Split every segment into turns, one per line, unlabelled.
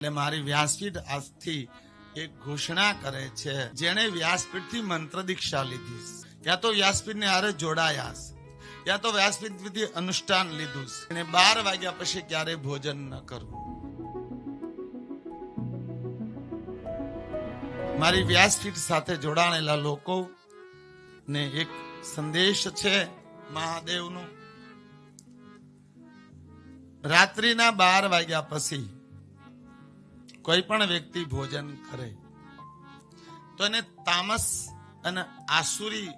એટલે મારી વ્યાસપીઠ આજથી એક ઘોષણા કરે છે. જેણે વ્યાસપીઠથી મંત્ર દીક્ષા લીધી. છે, યા તો વ્યાસપીઠને હારે જોડાયા. છે, યા તો વ્યાસપીઠથી અનુષ્ઠાન લીધું. અને બાર વાગ્યા પછી ક્યારે ભોજન ન કરવું. મારી વ્યાસપીઠ સાથે જોડાણેલા લોકો ને એક સંદેશ છે મહાદેવનો. રાત્રિના બાર વાગ્યા પછી કોઈ પણ વ્યક્તિ ભોજન કરે, તો એને તામસ અને આસુરી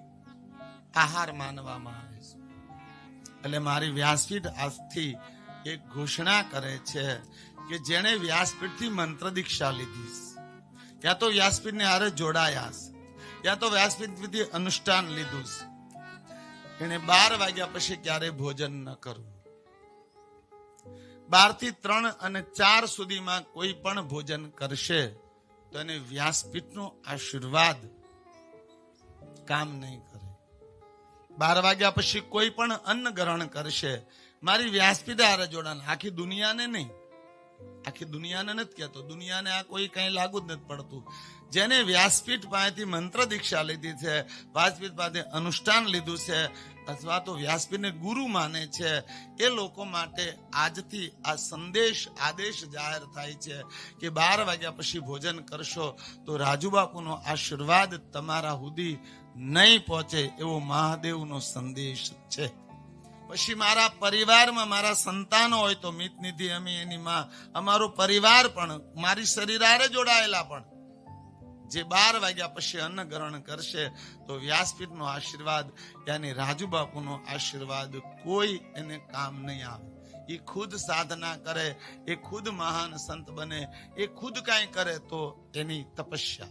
આહાર માનવામાં આવે છે. એટલે મારી વ્યાસપીઠ આજથી એક ઘોષણા કરે છે કે જેણે વ્યાસપીઠથી મંત્ર દીક્ષા લીધી યા તો વ્યાસપીઠને હારે જોડાયા યા તો વ્યાસપીઠથી અનુષ્ઠાન લીધું છે. એને બાર વાગ્યા પછી ક્યારે ભોજન ન કરવું બારથી ત્રણ અને ચાર સુધીમાં કોઈ પણ ભોજન કરશે તો એને વ્યાસપીઠનો આશીર્વાદ કામ નહીં કરે. બાર વાગ્યા પછી કોઈ પણ અન્ન ગ્રહણ કરશે. મારી વ્યાસપીઠ આરે જોડાણ. આખી દુનિયાને નહીં. આખી દુનિયાને નથી કહેતો. દુનિયાને આ કોઈ કઈ લાગુ જ નથી પડતું. જેને વ્યાસપીઠ પાસેથી મંત્ર દીક્ષા લીધી છે વ્યાસપીઠ પાસે અનુષ્ઠાન લીધું છે, અથવા તો વ્યાસપીઠને ગુરુ માને છે, એ લોકો માટે આજથી આ સંદેશ, આદેશ જાહેર થાય છે કે બાર વાગ્યા પછી ભોજન કરશો તો રાજુબાપુનો આશીર્વાદ તમારા સુધી નહીં પહોંચે એવો મહાદેવનો સંદેશ છે. પછી મારા પરિવારમાં મારા સંતાનો હોય તો મિત નિધિ અમે એની માં, અમારો પરિવાર પણ, મારી શરીરારે જોડાયેલા પણ જે બાર વાગ્યા પછી અન્ન ગ્રહણ કરશે, તો વ્યાસપીઠનો આશીર્વાદ, યાની રાજુબાપુનો આશીર્વાદ કોઈ એને કામ નહીં આવે. એ ખુદ સાધના કરે, એ ખુદ મહાન સંત બને, એ ખુદ કાંઈ કરે તો એની તપસ્યા.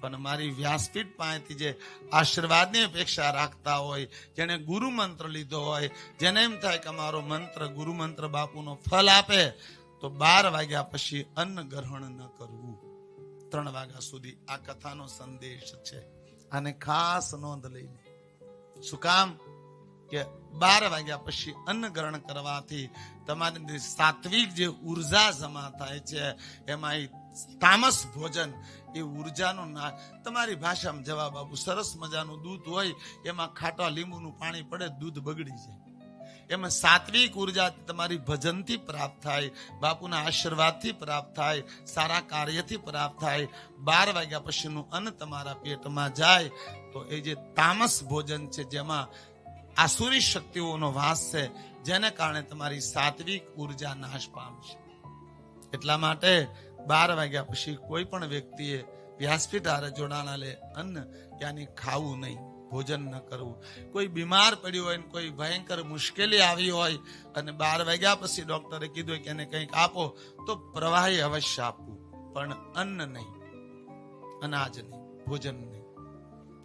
પણ મારી વ્યાસપીઠ પાસેથી જે આશીર્વાદની અપેક્ષા રાખતા હોય જેને ગુરુ મંત્ર લીધો હોય, જેને એમ થાય કે અમારો મંત્ર ગુરુ મંત્ર બાપુનો ફલ આપે, તો બાર વાગ્યા પછી અન્ન ગ્રહણ ન કરવું. ત્રણ વાગ્યા સુધી આ કથાનો સંદેશ છે. આને ખાસ નોંધ લઈને. શું કામ? કે બાર વાગ્યા પછી અન્ન ગ્રહણ કરવાથી તમારી સાત્વિક જે ઊર્જા જમા થાય છે, એમાં તામસ ભોજન, એ ઉર્જાનો ના તમારી ભાષામાં જવાબ આપું. સરસ મજાનું દૂધ હોય, એમાં ખાટા લીંબુનું પાણી પડે, દૂધ બગડી જાય. એમાં સાત્વિક ઊર્જા તમારી ભજનથી પ્રાપ્ત થાય, બાપુના આશીર્વાદથી પ્રાપ્ત થાય, સારા કાર્યથી પ્રાપ્ત થાય. બાર વાગ્યા પછીનું અન્ન તમારા પેટમાં જાય તો એ જે તામસ ભોજન છે જેમાં આસુરી શક્તિઓનો વાસ છે, જેને કારણે તમારી સાત્વિક ઊર્જા નાશ પામશે. એટલા માટે બાર વાગ્યા પછી કોઈ પણ વ્યક્તિએ વ્યાસપીઠ હારે જોડાણા લે અન્ન યાની ખાવું નહીં. ભોજન ન કરવું. કોઈ બીમાર પડ્યું હોય ને કોઈ ભયંકર મુશ્કેલી આવી હોય અને બાર વાગ્યા પછી ડોક્ટરે કીધું કે એને કંઈક આપો, તો પ્રવાહી અવશ્ય આપવું. પણ અન્ન નહીં. અનાજ નહીં. ભોજન નહીં.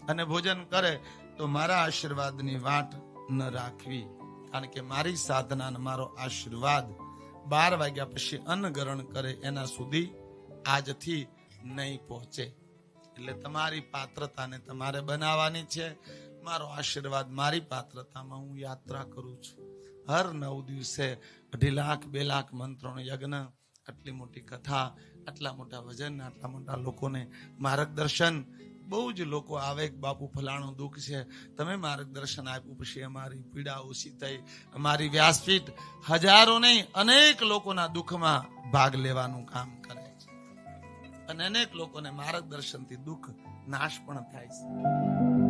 અને ભોજન કરે તો મારા આશીર્વાદની વાટ ન રાખવી. કારણ કે મારી સાધના મારો આશીર્વાદ બાર વાગ્યા પછી અન્ન ગ્રહણ કરે એના સુધી આજથી નહીં પહોંચે. એટલે તમારી પાત્રતાને તમારે બનાવવાની છે. મારો આશીર્વાદ, મારી પાત્રતામાં હું યાત્રા કરું છું. હર નવ દિવસે અઢી લાખ, બે લાખ મંત્રોનો યજ્ઞ, આટલી મોટી કથા, આટલા મોટા વજન આટલા મોટા લોકોને માર્ગદર્શન. બહુ જ લોકો આવે બાપુ ફલાણું દુઃખ છે. તમે માર્ગદર્શન આપ્યું પછી અમારી પીડા ઓછી થઈ. અમારી વ્યાસપીઠ હજારો નહીં અનેક લોકોના દુઃખમાં ભાગ લેવાનું કામ કરે. અને અનેક લોકોને માર્ગદર્શનથી દુઃખ નાશ પણ થાય છે.